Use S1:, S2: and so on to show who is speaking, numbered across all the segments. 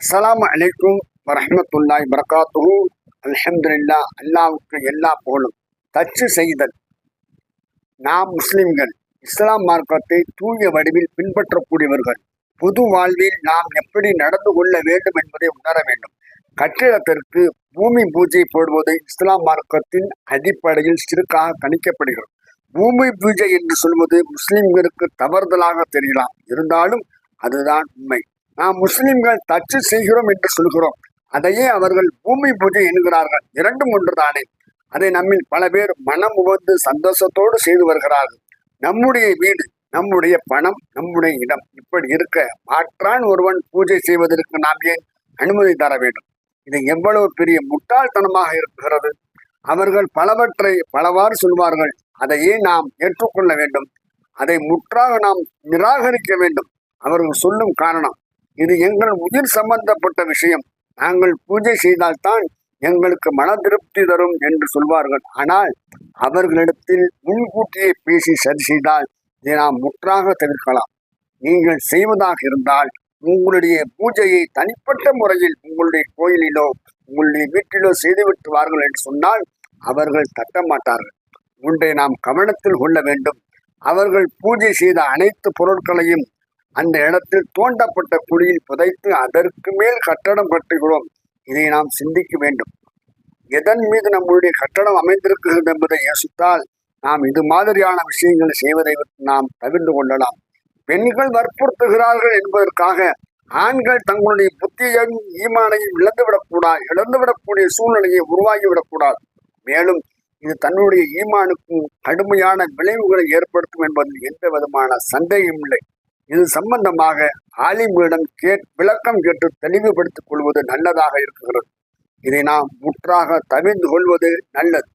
S1: அஸ்ஸலாமு அலைக்கும் வரமத்துல்லாய் வரகாத்துஹு. அலமதுல்லா அல்லாவுக்கு எல்லா புகழும். தச்சு செய்தல். நாம் முஸ்லிம்கள் இஸ்லாம் மார்க்கத்தை தூய வடிவில் பின்பற்றக்கூடியவர்கள். பொது வாழ்வில் நாம் எப்படி நடந்து கொள்ள வேண்டும் என்பதை உணர வேண்டும். கட்டிடத்திற்கு பூமி பூஜை போடுவது இஸ்லாம் மார்க்கத்தின் அடிப்படையில் சிறுக்காக கணிக்கப்படுகிறது. பூமி பூஜை என்று சொல்வது முஸ்லிம்களுக்கு தவறுதலாக தெரியலாம். இருந்தாலும் அதுதான் உண்மை. நாம் முஸ்லிம்கள் தச்சு செய்கிறோம் என்று சொல்கிறோம். அதையே அவர்கள் பூமி பூஜை என்கிறார்கள். இரண்டும் ஒன்றுதானே? அதை நம்மில் பல பேர் மனம் உகந்து சந்தோஷத்தோடு செய்து வருகிறார்கள். நம்முடைய வீடு நம்முடைய பணம் நம்முடைய இடம் இப்படி இருக்க மாற்றான் ஒருவன் பூஜை செய்வதற்கு நாம் ஏன் அனுமதி தர வேண்டும்? இது எவ்வளவு பெரிய முட்டாள்தனமாக இருக்கிறது. அவர்கள் பலவற்றை பலவாறு சொல்வார்கள். அதையே நாம் ஏற்றுக்கொள்ள வேண்டும். அதை முற்றாக நாம் நிராகரிக்க வேண்டும். அவர்கள் சொல்லும் காரணம் இது எங்கள் உயிர் சம்பந்தப்பட்ட விஷயம். நாங்கள் பூஜை செய்தால்தான் எங்களுக்கு மன திருப்தி தரும் என்று சொல்வார்கள். ஆனால் அவர்களிடத்தில் முன்கூட்டியே பேசி சரி செய்தால் இதை நாம் முற்றாக தவிர்க்கலாம். நீங்கள் செய்வதாக இருந்தால் உங்களுடைய பூஜையை தனிப்பட்ட முறையில் உங்களுடைய கோயிலிலோ உங்களுடைய வீட்டிலோ செய்துவிட்டு வார்கள் என்று சொன்னால் அவர்கள் தட்ட மாட்டார்கள் ஒன்றை நாம் கவனத்தில் கொள்ள வேண்டும். அவர்கள் பூஜை செய்த அனைத்து பொருட்களையும் அந்த இடத்தில் தோண்டப்பட்ட குழியில் புதைத்து அதற்கு மேல் கட்டடம் கட்டுகிறோம். இதை நாம் சிந்திக்க வேண்டும். எதன் மீது நம்முடைய கட்டடம் அமைந்திருக்கிறது என்பதை யோசித்தால் நாம் இது மாதிரியான விஷயங்களை செய்வதை நாம் தவிர்த்து கொள்ளலாம். பெண்கள் வற்புறுத்துகிறார்கள் என்பதற்காக ஆண்கள் தங்களுடைய புத்தியையும் ஈமானையும் இழந்துவிடக்கூடாது இழந்துவிடக்கூடிய சூழ்நிலையை உருவாகிவிடக்கூடாது மேலும் இது தன்னுடைய ஈமானுக்கும் கடுமையான விளைவுகளை ஏற்படுத்தும் என்பதில் எந்த விதமான சந்தேகம் இல்லை. இது சம்பந்தமாக ஆலிம்களிடம் கேட் விளக்கம் கேட்டு தெளிவுபடுத்திக் கொள்வது நல்லதாக இருக்கிறது. இதை நாம் முற்றாக தவிர்ந்து கொள்வது நல்லது.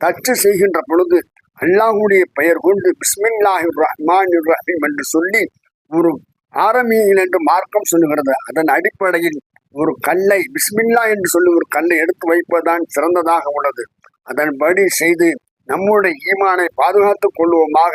S1: தச்சு செய்கின்ற பொழுது அல்லாஹுடைய பெயர் கொண்டு பிஸ்மில்லாஹி ரஹ்மான் ரஹீம் என்று சொல்லி ஒரு ஆரம்பியில் என்று மார்க்கம் சொல்லுகிறது. அதன் அடிப்படையில் ஒரு கல்லை பிஸ்மில்லா என்று சொல்லி ஒரு கல்லை எடுத்து வைப்பதுதான் சிறந்ததாக உள்ளது. அதன்படி செய்து நம்முடைய ஈமானை பாதுகாத்துக் கொள்வோமாக